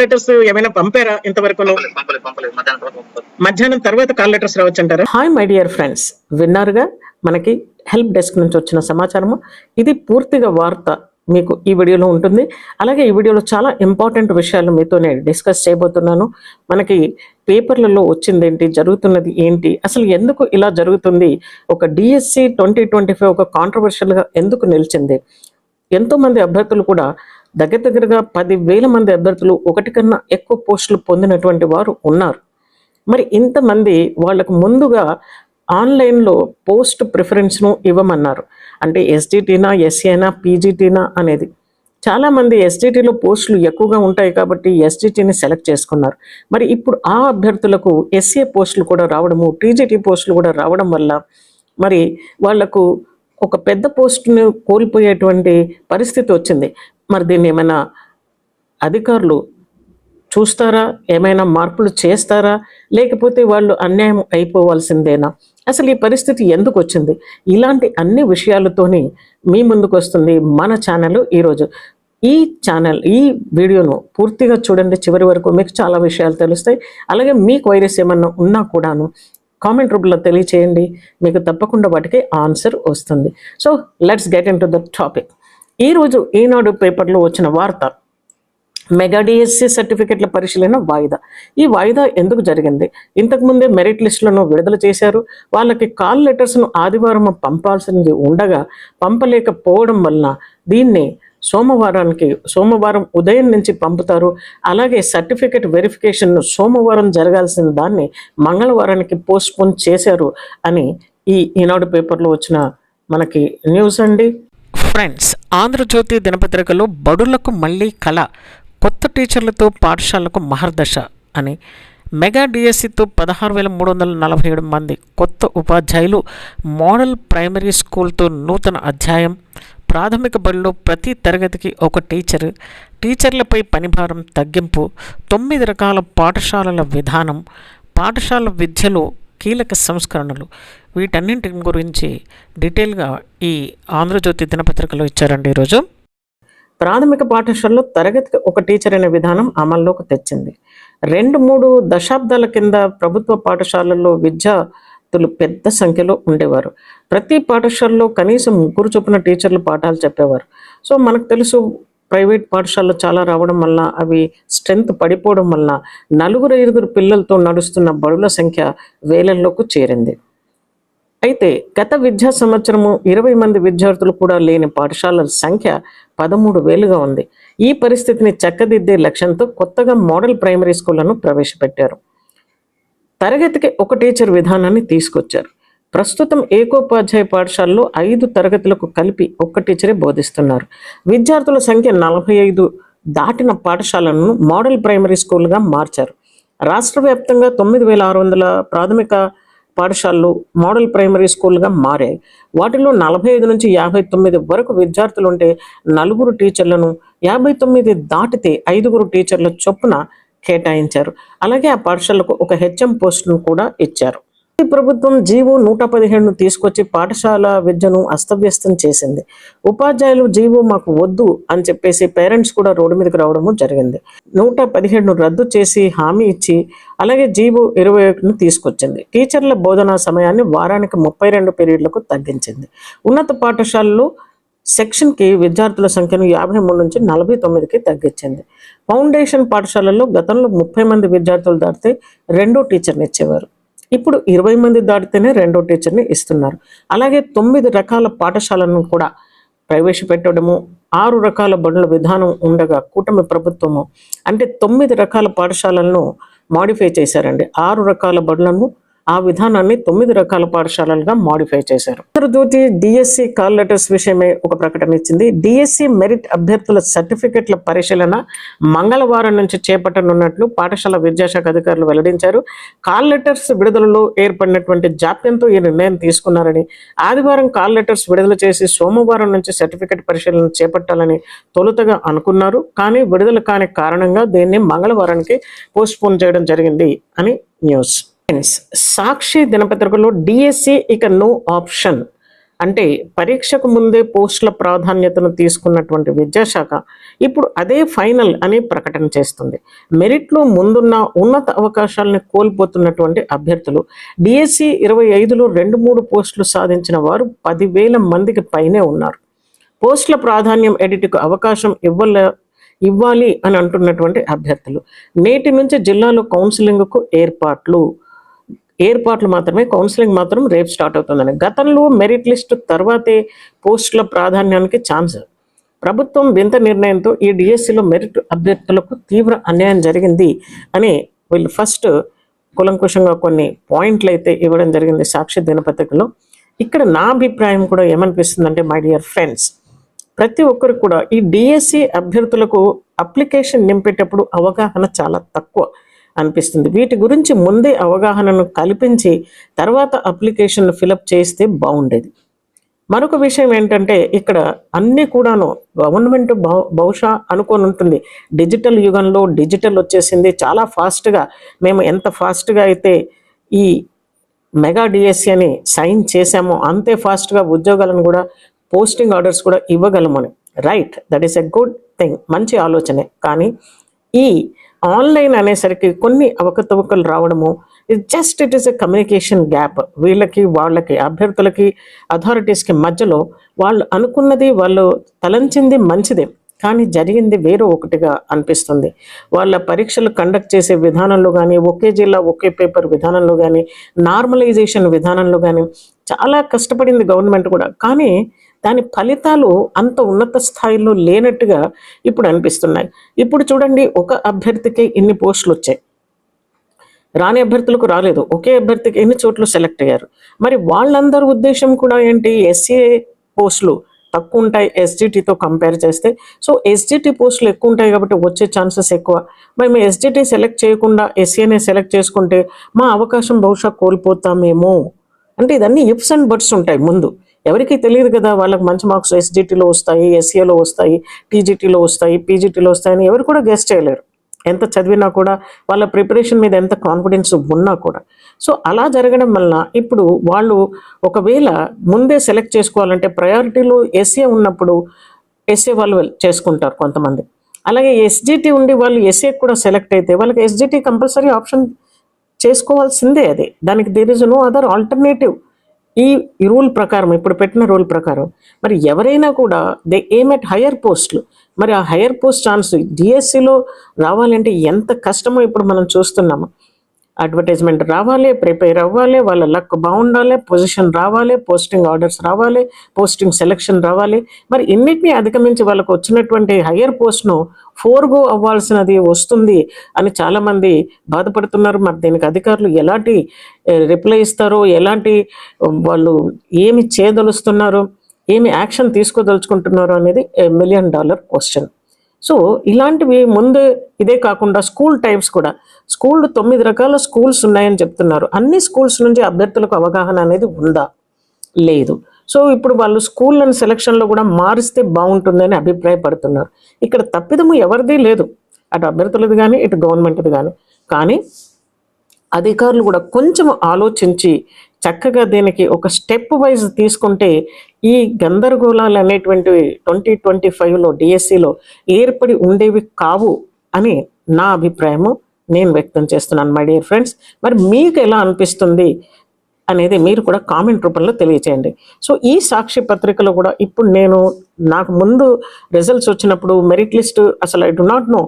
Call letters ఏమైనా పంపారా ఇంతవరకు? మధ్యాహ్నం తర్వాత కాల్ లెటర్స్ రావచ్చు అంటారా హాయ్ మై డియర్ ఫ్రెండ్స్ విన్నారుగా? మనకి హెల్ప్ డెస్క్ నుంచి వచ్చిన సమాచారము. ఇది పూర్తిగా వార్త మీకు ఈ వీడియోలో ఉంటుంది. అలాగే ఈ వీడియోలో చాలా ఇంపార్టెంట్ విషయాలు మీతో నేను డిస్కస్ చేయబోతున్నాను. మనకి పేపర్లలో వచ్చింది ఏంటి జరుగుతున్నది ఏంటి అసలు ఎందుకు ఇలా జరుగుతుంది ఒక డిఎస్సి ట్వంటీ ట్వంటీ ఫైవ్ ఒక కాంట్రవర్షియల్గా ఎందుకు నిలిచింది? ఎంతో మంది అభ్యర్థులు కూడా దగ్గర దగ్గరగా పదివేల మంది అభ్యర్థులు ఒకటి కన్నా ఎక్కువ పోస్టులు పొందినటువంటి వారు ఉన్నారు. మరి ఇంతమంది వాళ్ళకు ముందుగా ఆన్లైన్లో పోస్ట్ ప్రిఫరెన్స్ను ఇవ్వమన్నారు. అంటే ఎస్డిటీనా ఎస్సీనా పీజీటీనా అనేది. చాలామంది ఎస్డిటీలో పోస్టులు ఎక్కువగా ఉంటాయి కాబట్టి ఎస్డిటీని సెలెక్ట్ చేసుకున్నారు. మరి ఇప్పుడు ఆ అభ్యర్థులకు ఎస్ఏ పోస్టులు కూడా రావడము టీజీటీ పోస్టులు కూడా రావడం వల్ల మరి వాళ్ళకు ఒక పెద్ద పోస్టును కోల్పోయేటువంటి పరిస్థితి వచ్చింది. మరి దీన్ని ఏమైనా అధికారులు చూస్తారా? ఏమైనా మార్పులు చేస్తారా? లేకపోతే వాళ్ళు అన్యాయం అయిపోవాల్సిందేనా? అసలు ఈ పరిస్థితి ఎందుకు వచ్చింది? ఇలాంటి అన్ని విషయాలతోని మీ ముందుకు వస్తుంది మన ఛానల్ ఈరోజు. ఈ ఛానల్ ఈ వీడియోను పూర్తిగా చూడండి. చివరి వరకు మీకు చాలా విషయాలు తెలుస్తాయి. అలాగే మీకు వైరస్ ఏమన్నా ఉన్నా కూడాను కామెంట్ రూపంలో తెలియచేయండి. మీకు తప్పకుండా వాటికి ఆన్సర్ వస్తుంది. So let's get into the topic ఈరోజు ఈనాడు పేపర్లో వచ్చిన వార్త మెగా డిఎస్సి సర్టిఫికెట్ల పరిశీలన వాయిదా. ఈ వాయిదా ఎందుకు జరిగింది? ఇంతకుముందే మెరిట్ లిస్టులను విడుదల చేశారు. వాళ్ళకి కాల్ లెటర్స్ను ఆదివారం పంపాల్సింది ఉండగా పంపలేకపోవడం వలన దీన్ని సోమవారానికి సోమవారం ఉదయం నుంచి పంపుతారు. అలాగే సర్టిఫికెట్ వెరిఫికేషన్ను సోమవారం జరగాల్సిన దాన్ని మంగళవారానికి పోస్ట్పోన్ చేశారు అని ఈ ఈనాడు పేపర్లో వచ్చిన మనకి న్యూస్ అండి. ఫ్రెండ్స్ ఆంధ్రజ్యోతి దినపత్రికలో బడులకు మళ్ళీ కళ కొత్త టీచర్లతో పాఠశాలకు మహర్దశ అని మెగా డిఎస్సితో పదహారు వేల మూడు వందల నలభై ఏడు మంది కొత్త ఉపాధ్యాయులు మోడల్ ప్రైమరీ స్కూల్తో నూతన అధ్యాయం ప్రాథమిక బడిలో ప్రతి తరగతికి ఒక టీచర్. టీచర్లపై పనిభారం తగ్గింపు తొమ్మిది రకాల పాఠశాలల విధానం పాఠశాల విద్యలో కీలక సంస్కరణలు. వీటన్నింటి గురించి డీటెయిల్గా ఈ ఆంధ్రజ్యోతి దినపత్రికలో ఇచ్చారండి ఈరోజు. ప్రాథమిక పాఠశాలలో తరగతికి ఒక టీచర్ అనే విధానం అమల్లోకి తెచ్చింది. రెండు మూడు దశాబ్దాల కింద ప్రభుత్వ పాఠశాలల్లో విద్య భక్తులు పెద్ద సంఖ్యలో ఉండేవారు. ప్రతి పాఠశాలలో కనీసం ముగ్గురు చొప్పున టీచర్లు పాఠాలు చెప్పేవారు. సో మనకు తెలుసు ప్రైవేట్ పాఠశాలలు చాలా రావడం వల్ల అవి స్ట్రెంగ్త్ పడిపోవడం వల్ల నలుగురు ఐదుగురు పిల్లలతో నడుస్తున్న బడుల సంఖ్య వేలల్లోకి చేరింది. అయితే గత విద్యా సంవత్సరము ఇరవై మంది విద్యార్థులు కూడా లేని పాఠశాలల సంఖ్య పదమూడు వేలుగా ఉంది. ఈ పరిస్థితిని చక్కదిద్దే లక్ష్యంతో కొత్తగా మోడల్ ప్రైమరీ స్కూళ్ళను ప్రవేశపెట్టారు. తరగతికి ఒక టీచర్ విధానాన్ని తీసుకొచ్చారు. ప్రస్తుతం ఏకోపాధ్యాయ పాఠశాలలో ఐదు తరగతులకు కలిపి ఒక్క టీచరే బోధిస్తున్నారు. విద్యార్థుల సంఖ్య నలభై ఐదు దాటిన పాఠశాలను మోడల్ ప్రైమరీ స్కూల్గా మార్చారు. రాష్ట్ర వ్యాప్తంగా తొమ్మిది వేల ఆరు వందల ప్రాథమిక పాఠశాలలు మోడల్ ప్రైమరీ స్కూల్గా మారాయి. వాటిలో నలభై ఐదు నుంచి యాభై తొమ్మిది వరకు విద్యార్థులు ఉంటే నలుగురు టీచర్లను యాభై తొమ్మిది దాటితే ఐదుగురు టీచర్ల చొప్పున కేటాయించారు. అలాగే ఆ పాఠశాలకు ఒక హెచ్ఎం పోస్టును కూడా ఇచ్చారు. ఈ ప్రభుత్వం జీవో నూట పదిహేడును తీసుకొచ్చి పాఠశాల విద్యను అస్తవ్యస్తం చేసింది. ఉపాధ్యాయులు జీవో మాకు వద్దు అని చెప్పేసి పేరెంట్స్ కూడా రోడ్డు మీదకి రావడము జరిగింది. నూట పదిహేడును రద్దు చేసి హామీ ఇచ్చి అలాగే జీవో ఇరవై ఒకటిని తీసుకొచ్చింది. టీచర్ల బోధనా సమయాన్ని వారానికి ముప్పై రెండు పీరియడ్లకు తగ్గించింది. ఉన్నత పాఠశాలలు సెక్షన్కి విద్యార్థుల సంఖ్యను యాభై మూడు నుంచి నలభై తొమ్మిదికి తగ్గించింది. ఫౌండేషన్ పాఠశాలల్లో గతంలో ముప్పై మంది విద్యార్థులు దాటితే రెండో టీచర్ని ఇచ్చేవారు. ఇప్పుడు ఇరవై మంది దాటితేనే రెండో టీచర్ని ఇస్తున్నారు. అలాగే తొమ్మిది రకాల పాఠశాలను కూడా ప్రవేశపెట్టడము ఆరు రకాల బండ్ల విధానం ఉండగా కూటమి ప్రభుత్వము అంటే తొమ్మిది రకాల పాఠశాలలను మాడిఫై చేశారండి. ఆరు రకాల బండ్లను ఆ విధానాన్ని తొమ్మిది రకాల పాఠశాలలుగా మాడిఫై చేశారు. ఆంధ్రజ్యోతి డిఎస్సి కాల్ లెటర్స్ విషయమే ఒక ప్రకటన ఇచ్చింది. డిఎస్సి మెరిట్ అభ్యర్థుల సర్టిఫికెట్ల పరిశీలన మంగళవారం నుంచి చేపట్టనున్నట్లు పాఠశాల విద్యాశాఖ అధికారులు వెల్లడించారు. కాల్ లెటర్స్ విడుదలలో ఏర్పడినటువంటి జాప్యంతో ఈ నిర్ణయం తీసుకున్నారని ఆదివారం కాల్ లెటర్స్ విడుదల చేసి సోమవారం నుంచి సర్టిఫికెట్ పరిశీలన చేపట్టాలని తొలుతగా అనుకున్నారు. కానీ విడుదల కాని కారణంగా దీన్ని మంగళవారానికి పోస్ట్పోన్ చేయడం జరిగింది అని న్యూస్. సాక్షి దినపత్రికలో డిఎస్సి ఇక నో ఆప్షన్ అంటే పరీక్షకు ముందే పోస్టుల ప్రాధాన్యతను తీసుకున్నటువంటి విద్యాశాఖ ఇప్పుడు అదే ఫైనల్ అని ప్రకటన చేస్తుంది. మెరిట్లో ముందున్న ఉన్నత అవకాశాలను కోల్పోతున్నటువంటి అభ్యర్థులు డిఎస్సి ఇరవై ఐదులో రెండు మూడు పోస్టులు సాధించిన వారు పదివేల మందికి పైనే ఉన్నారు. పోస్టుల ప్రాధాన్యం ఎడిట్కు అవకాశం ఇవ్వలే ఇవ్వాలి అని అంటున్నటువంటి అభ్యర్థులు. నేటి నుంచి జిల్లాలో కౌన్సిలింగ్కు ఏర్పాట్లు. ఏర్పాట్లు మాత్రమే కౌన్సిలింగ్ మాత్రం రేపు స్టార్ట్ అవుతుందని గతంలో మెరిట్ లిస్ట్ తర్వాతే పోస్టుల ప్రాధాన్యానికి ఛాన్స్ ప్రభుత్వం వింత నిర్ణయంతో ఈ డిఎస్సిలో మెరిట్ అభ్యర్థులకు తీవ్ర అన్యాయం జరిగింది అని వీళ్ళు ఫస్ట్ కులంకుశంగా కొన్ని పాయింట్లు అయితే ఇవ్వడం జరిగింది సాక్షి దినపత్రికలో. ఇక్కడ నా అభిప్రాయం కూడా ఏమనిపిస్తుందంటే మై డియర్ ఫ్రెండ్స్ ప్రతి ఒక్కరు కూడా ఈ డిఎస్సి అభ్యర్థులకు అప్లికేషన్ నింపేటప్పుడు అవగాహన చాలా తక్కువ. అనిపిస్తుంది. వీటి గురించి ముందే అవగాహనను కల్పించి తర్వాత అప్లికేషన్ ఫిలప్ చేస్తే బాగుండేది. మరొక విషయం ఏంటంటే ఇక్కడ అన్నీ కూడాను గవర్నమెంట్ బహు బహుశా అనుకొని ఉంటుంది డిజిటల్ యుగంలో డిజిటల్ వచ్చేసింది చాలా ఫాస్ట్గా మేము ఎంత ఫాస్ట్గా అయితే ఈ మెగా డిఎస్సి అని సైన్ చేశామో అంతే ఫాస్ట్గా ఉద్యోగాలను కూడా పోస్టింగ్ ఆర్డర్స్ కూడా ఇవ్వగలమని. Right that is a good thing మంచి ఆలోచనే. కానీ ఈ ఆన్లైన్ అనేసరికి కొన్ని అవకతవకలు రావడము just it is a communication gap వీళ్ళకి వాళ్ళకి అభ్యర్థులకి అథారిటీస్కి మధ్యలో వాళ్ళు అనుకున్నది వాళ్ళు తలంచింది మంచిదే కానీ జరిగింది వేరే ఒకటిగా అనిపిస్తుంది. వాళ్ళ పరీక్షలు కండక్ట్ చేసే విధానంలో కానీ ఒకే జిల్లా ఒకే పేపర్ విధానంలో కానీ నార్మలైజేషన్ విధానంలో కానీ చాలా కష్టపడింది గవర్నమెంట్ కూడా. కానీ దాని ఫలితాలు అంత ఉన్నత స్థాయిలో లేనట్టుగా ఇప్పుడు అనిపిస్తున్నాయి. ఇప్పుడు చూడండి ఒక అభ్యర్థికి ఇన్ని పోస్టులు వచ్చాయి. రాని అభ్యర్థులకు రాలేదు. ఒకే అభ్యర్థికి ఎన్ని చోట్ల సెలెక్ట్ అయ్యారు? మరి వాళ్ళందరి ఉద్దేశం కూడా ఏంటి? ఎస్సీఏ పోస్టులు తక్కువ ఉంటాయి ఎస్జిటితో కంపేర్ చేస్తే. సో ఎస్జిటి పోస్టులు ఎక్కువ ఉంటాయి కాబట్టి వచ్చే ఛాన్సెస్ ఎక్కువ. మేము ఎస్జిటి సెలెక్ట్ చేయకుండా ఎస్సీఏనే సెలెక్ట్ చేసుకుంటే మా అవకాశం బహుశా కోల్పోతామేమో. అంటే ఇదన్నీ ఇఫ్స్ అండ్ బర్డ్స్ ఉంటాయి ముందు. ఎవరికి తెలియదు కదా వాళ్ళకి మంచి మార్క్స్ ఎస్జిటిలో వస్తాయి ఎస్సీఏలో వస్తాయి టీజీటీలో వస్తాయి పీజీటీలో వస్తాయని ఎవరు కూడా గెస్ట్ చేయలేరు. ఎంత చదివినా కూడా వాళ్ళ ప్రిపరేషన్ మీద ఎంత కాన్ఫిడెన్స్ ఉన్నా కూడా. సో అలా జరగడం వలన ఇప్పుడు వాళ్ళు ఒకవేళ ముందే సెలెక్ట్ చేసుకోవాలంటే ప్రయారిటీలో ఎస్ఏ ఉన్నప్పుడు ఎస్ఏ వాళ్ళు చేసుకుంటారు కొంతమంది. అలాగే ఎస్జిటి ఉండి వాళ్ళు ఎస్ఏ కూడా సెలెక్ట్ అయితే వాళ్ళకి ఎస్జిటి కంపల్సరీ ఆప్షన్ చేసుకోవాల్సిందే అది. దానికి there is no other alternative ఈ రూల్ ప్రకారం ఇప్పుడు పెట్టిన రూల్ ప్రకారం మరి ఎవరైనా కూడా దే ఏమ్ ఎట్ హయ్యర్ పోస్ట్లు మరి ఆ హయ్యర్ పోస్ట్ ఛాన్స్ డిఎస్సిలో రావాలంటే ఎంత కష్టమో ఇప్పుడు మనం చూస్తున్నాము. అడ్వర్టైజ్మెంట్ రావాలి ప్రిపేర్ అవ్వాలి వాళ్ళ లక్ బాగుండాలి పొజిషన్ రావాలి పోస్టింగ్ ఆర్డర్స్ రావాలి పోస్టింగ్ సెలెక్షన్ రావాలి. మరి ఇన్నిటినీ అధిగమించి వాళ్ళకు వచ్చినటువంటి హయ్యర్ పోస్ట్ను ఫోర్గో అవ్వాల్సినది వస్తుంది అని చాలామంది బాధపడుతున్నారు. మరి దీనికి అధికారులు ఎలాంటి రిప్లై ఇస్తారో ఎలాంటి వాళ్ళు ఏమి చేయదలుస్తున్నారు ఏమి యాక్షన్ తీసుకోదలుచుకుంటున్నారు అనేది మిలియన్ డాలర్ క్వశ్చన్ సో ఇలాంటివి ముందు ఇదే కాకుండా స్కూల్ టైప్స్ కూడా స్కూల్ తొమ్మిది రకాల స్కూల్స్ ఉన్నాయని చెప్తున్నారు. అన్ని స్కూల్స్ నుంచి అభ్యర్థులకు అవగాహన అనేది ఉందా? లేదు. సో ఇప్పుడు వాళ్ళు స్కూళ్ళని సెలక్షన్లో కూడా మారిస్తే బాగుంటుందని అభిప్రాయపడుతున్నారు. ఇక్కడ తప్పిదము ఎవరిది లేదు. అటు అభ్యర్థులది కానీ ఇటు గవర్నమెంట్ది కానీ కానీ అధికారులు కూడా కొంచెం ఆలోచించి చక్కగా దీనికి ఒక స్టెప్ వైజ్ తీసుకుంటే ఈ గందరగోళాలు అనేటువంటివి ట్వంటీ ట్వంటీ ఫైవ్లో డిఎస్సిలో ఏర్పడి ఉండేవి కావు అని నా అభిప్రాయము నేను వ్యక్తం చేస్తున్నాను మై డియర్ ఫ్రెండ్స్. మరి మీకు ఎలా అనిపిస్తుంది? అనేది మీరు కూడా కామెంట్ రూపంలో తెలియచేయండి. సో ఈ సాక్షి పత్రికలో కూడా ఇప్పుడు నేను నాకు ముందు రిజల్ట్స్ వచ్చినప్పుడు మెరిట్ లిస్ట్ అసలు ఐ డు నాట్ నో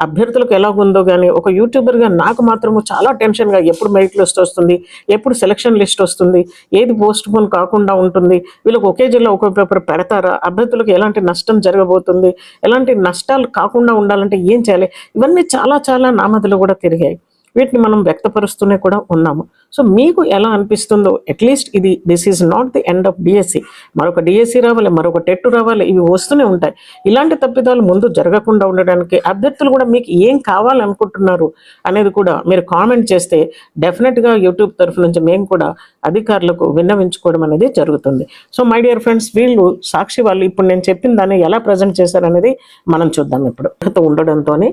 అభ్యర్థులకు ఎలా ఉందో కానీ ఒక యూట్యూబర్గా నాకు మాత్రము చాలా టెన్షన్గా ఎప్పుడు మెరిట్ లిస్ట్ వస్తుంది ఎప్పుడు సెలక్షన్ లిస్ట్ వస్తుంది ఏది పోస్ట్ పోన్ కాకుండా ఉంటుంది వీళ్ళకి ఒకే జిల్లా ఒకే పేపర్ పెడతారా అభ్యర్థులకు ఎలాంటి నష్టం జరగబోతుంది ఎలాంటి నష్టాలు కాకుండా ఉండాలంటే ఏం చేయాలి ఇవన్నీ చాలా చాలా నామదులు కూడా తిరిగాయి. వీటిని మనం వ్యక్తపరుస్తూనే కూడా ఉన్నాము. సో మీకు ఎలా అనిపిస్తుందో అట్లీస్ట్ ఇది this is not the end of DSC మరొక డిఎస్సి రావాలి మరొక టెట్టు రావాలి ఇవి వస్తూనే ఉంటాయి. ఇలాంటి తప్పిదాలు ముందు జరగకుండా ఉండడానికి అభ్యర్థులు కూడా మీకు ఏం కావాలనుకుంటున్నారు అనేది కూడా మీరు కామెంట్ చేస్తే డెఫినెట్గా యూట్యూబ్ తరఫు నుంచి మేము కూడా అధికారులకు విన్నవించుకోవడం అనేది జరుగుతుంది. సో మై డియర్ ఫ్రెండ్స్ వీళ్ళు సాక్షి వాళ్ళు ఇప్పుడు నేను చెప్పిన దాన్ని ఎలా ప్రజెంట్ చేశారనేది మనం చూద్దాం ఇప్పుడు. ఉండడంతోనే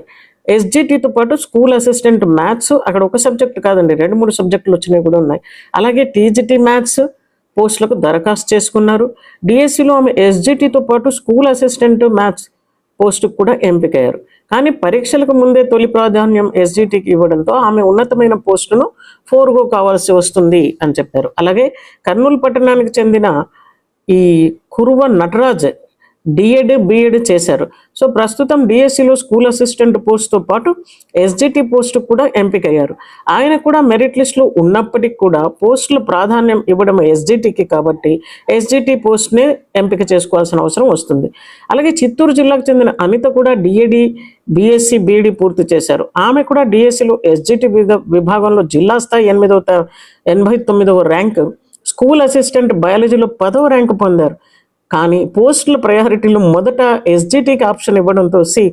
ఎస్జిటితో పాటు స్కూల్ అసిస్టెంట్ మ్యాథ్స్ అక్కడ ఒక సబ్జెక్ట్ కాదండి రెండు మూడు సబ్జెక్టులు వచ్చినవి కూడా ఉన్నాయి. అలాగే టీజీటీ మ్యాథ్స్ పోస్టులకు దరఖాస్తు చేసుకున్నారు. డిఎస్సిలో ఆమె ఎస్జిటితో పాటు స్కూల్ అసిస్టెంట్ మ్యాథ్స్ పోస్టుకు కూడా ఎంపికయ్యారు. కానీ పరీక్షలకు ముందే తొలి ప్రాధాన్యం ఎస్జిటికి ఇవ్వడంతో ఆమె ఉన్నతమైన పోస్టును ఫోర్గో కావాల్సి వస్తుంది అని చెప్పారు. అలాగే కర్నూలు పట్టణానికి చెందిన ఈ కురువ నటరాజ్ డిఎడ్ బిఎడ్ చేశారు. సో ప్రస్తుతం డిఎస్సిలో స్కూల్ అసిస్టెంట్ పోస్ట్తో పాటు ఎస్జిటి పోస్ట్ కూడా ఎంపికయ్యారు. ఆయన కూడా మెరిట్ లిస్ట్లో ఉన్నప్పటికీ కూడా పోస్టులు ప్రాధాన్యం ఇవ్వడం ఎస్జిటికి కాబట్టి ఎస్జిటి పోస్ట్నే ఎంపిక చేసుకోవాల్సిన అవసరం వస్తుంది. అలాగే చిత్తూరు జిల్లాకు చెందిన అనిత కూడా డిఎడి బిఎస్సి బిఈడి పూర్తి చేశారు. ఆమె కూడా డిఎస్సిలో ఎస్జిటి విభాగంలో జిల్లా స్థాయి ఎనిమిదవ ఎనభై తొమ్మిదవ ర్యాంక్ స్కూల్ అసిస్టెంట్ బయాలజీలో పదవ ర్యాంకు పొందారు. కానీ పోస్టుల ప్రయారిటీలో మొదట ఎస్జిటికి ఆప్షన్ ఇవ్వడంతో సి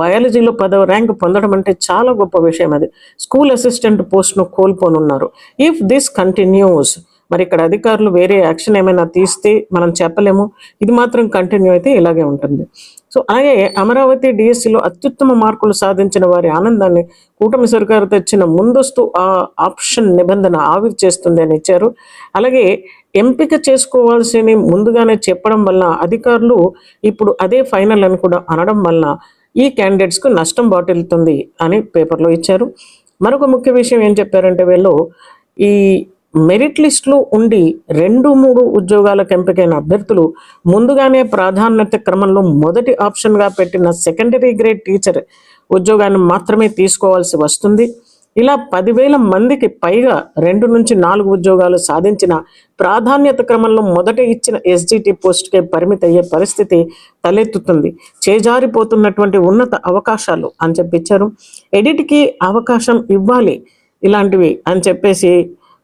బయాలజీలో పదవ ర్యాంక్ పొందడం అంటే చాలా గొప్ప విషయం అది. స్కూల్ అసిస్టెంట్ పోస్ట్ను కోల్పోనున్నారు. ఇఫ్ దిస్ కంటిన్యూస్ మరి ఇక్కడ అధికారులు వేరే యాక్షన్ ఏమైనా తీస్తే మనం చెప్పలేము. ఇది మాత్రం కంటిన్యూ అయితే ఇలాగే ఉంటుంది. సో అలాగే అమరావతి డిఎస్సిలో అత్యుత్తమ మార్కులు సాధించిన వారి ఆనందాన్ని కూటమి సర్కారు తెచ్చిన ముందస్తు ఆ ఆప్షన్ నిబంధన ఆవిరి చేస్తుంది అని ఇచ్చారు. అలాగే ఎంపిక చేసుకోవాల్సిన ముందుగానే చెప్పడం వల్ల అధికారులు ఇప్పుడు అదే ఫైనల్ అని కూడా అనడం వల్ల ఈ క్యాండిడేట్స్కు నష్టం వాటిల్లుతుంది అని పేపర్లో ఇచ్చారు. మరొక ముఖ్య విషయం ఏం చెప్పారంటే వీళ్ళు ఈ మెరిట్ లిస్టులో ఉండి రెండు మూడు ఉద్యోగాలకు ఎంపికైన అభ్యర్థులు ముందుగానే ప్రాధాన్యత క్రమంలో మొదటి ఆప్షన్గా పెట్టిన సెకండరీ గ్రేడ్ టీచర్ ఉద్యోగాన్ని మాత్రమే తీసుకోవాల్సి వస్తుంది. ఇలా పదివేల మందికి పైగా రెండు నుంచి నాలుగు ఉద్యోగాలు సాధించిన ప్రాధాన్యత క్రమంలో మొదట ఇచ్చిన ఎస్జిటి పోస్టుకే పరిమితి అయ్యే పరిస్థితి తలెత్తుతుంది. చేజారిపోతున్నటువంటి ఉన్నత అవకాశాలు అని చెప్పించారు ఎడిట్కి అవకాశం ఇవ్వాలి ఇలాంటివి అని చెప్పేసి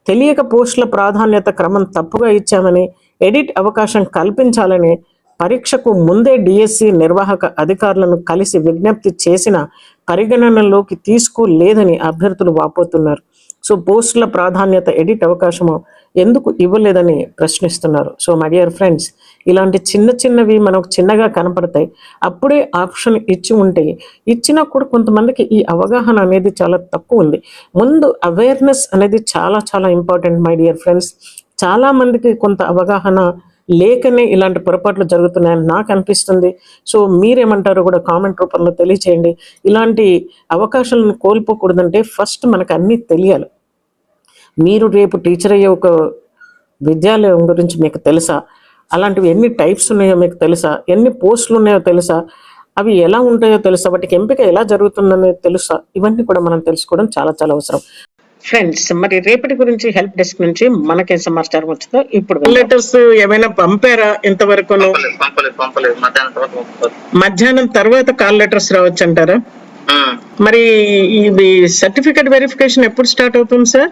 తెలియక పోస్టుల ప్రాధాన్యత క్రమం తప్పుగా ఇచ్చామని ఎడిట్ అవకాశం కల్పించాలని పరీక్షకు ముందే డిఎస్సి నిర్వాహక అధికారులను కలిసి విజ్ఞప్తి చేసిన పరిగణనలోకి తీసుకోలేదని అభ్యర్థులు వాపోతున్నారు. సో పోస్టుల ప్రాధాన్యత ఎడిట్ అవకాశము ఎందుకు ఇవ్వలేదని ప్రశ్నిస్తున్నారు. సో మై డియర్ ఫ్రెండ్స్ ఇలాంటి చిన్న చిన్నవి మనకు చిన్నగా కనపడతాయి. అప్పుడే ఆప్షన్ ఇచ్చి ఉంటే ఇచ్చినా కూడా కొంతమందికి ఈ అవగాహన అనేది చాలా తక్కువ ఉంది. ముందు అవేర్నెస్ అనేది చాలా చాలా ఇంపార్టెంట్ మై డియర్ ఫ్రెండ్స్. చాలా మందికి కొంత అవగాహన లేకనే ఇలాంటి పొరపాట్లు జరుగుతున్నాయని నాకు అనిపిస్తుంది. సో మీరేమంటారో కూడా కామెంట్ రూపంలో తెలియచేయండి. ఇలాంటి అవకాశాలను కోల్పోకూడదంటే ఫస్ట్ మనకు అన్నీ తెలియాలి. మీరు రేపు టీచర్ అయ్యే ఒక విద్యాలయం గురించి మీకు తెలుసా? అలాంటివి ఎన్ని టైప్స్ ఉన్నాయో మీకు తెలుసా? ఎన్ని పోస్టులు ఉన్నాయో తెలుసా? అవి ఎలా ఉంటాయో తెలుసా? వాటికి ఎంపిక ఎలా జరుగుతుందనేది తెలుసా? ఇవన్నీ కూడా మనం తెలుసుకోవడం చాలా చాలా అవసరం. ఫ్రెండ్స్ మరి రేపటి గురించి హెల్ప్ డెస్క్ నుంచి మనకేం సమాచారం వచ్చిందో ఇప్పుడు లెటర్స్ ఏమైనా పంపారా ఇంతవరకు మధ్యాహ్నం తర్వాత కాల్ లెటర్స్ రావచ్చు అంటారా. మరి ఇది సర్టిఫికేట్ వెరిఫికేషన్ ఎప్పుడు స్టార్ట్ అవుతుంది సార్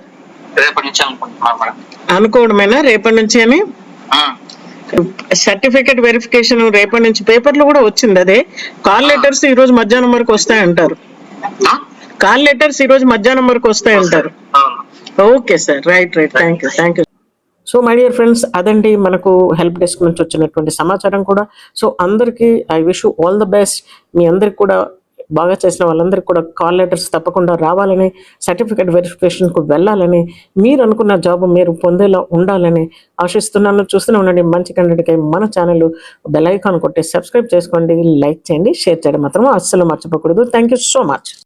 రేపటి నుంచి అనుకుంటున్నారు మేడం. అనుకోవడమేనా? రేపటి నుంచి అని. సర్టిఫికేట్ వెరిఫికేషన్ రేపటి నుంచి పేపర్లో కూడా వచ్చింది అదే. కాల్ లెటర్స్ ఈ రోజు మధ్యాహ్నం వరకు వస్తాయంటారు? కాల్ లెటర్స్ ఈ రోజు మధ్యాహ్నం వరకు వస్తాయంటారు. Okay sir. Right right. Thank you thank you so my dear friends అదండి మనకు హెల్ప్ డెస్క్ నుంచి వచ్చినటువంటి సమాచారం కూడా. సో అందరికీ I wish all the best. మీ అందరికి కూడా బాగా చేసిన వాళ్ళందరికీ కూడా కాల్ లెటర్స్ తప్పకుండా రావాలని సర్టిఫికేట్ వెరిఫికేషన్కు వెళ్ళాలని మీరు అనుకున్న జాబ్ మీరు పొందేలా ఉండాలని ఆశిస్తున్నాను. చూస్తూనే ఉండండి. మంచి కంటెంట్కి మన ఛానల్ బెల్ ఐకాన్ కొట్టి సబ్స్క్రైబ్ చేసుకోండి లైక్ చేయండి షేర్ చేయడం మాత్రం అస్సలు మర్చిపోకూడదు. Thank you so much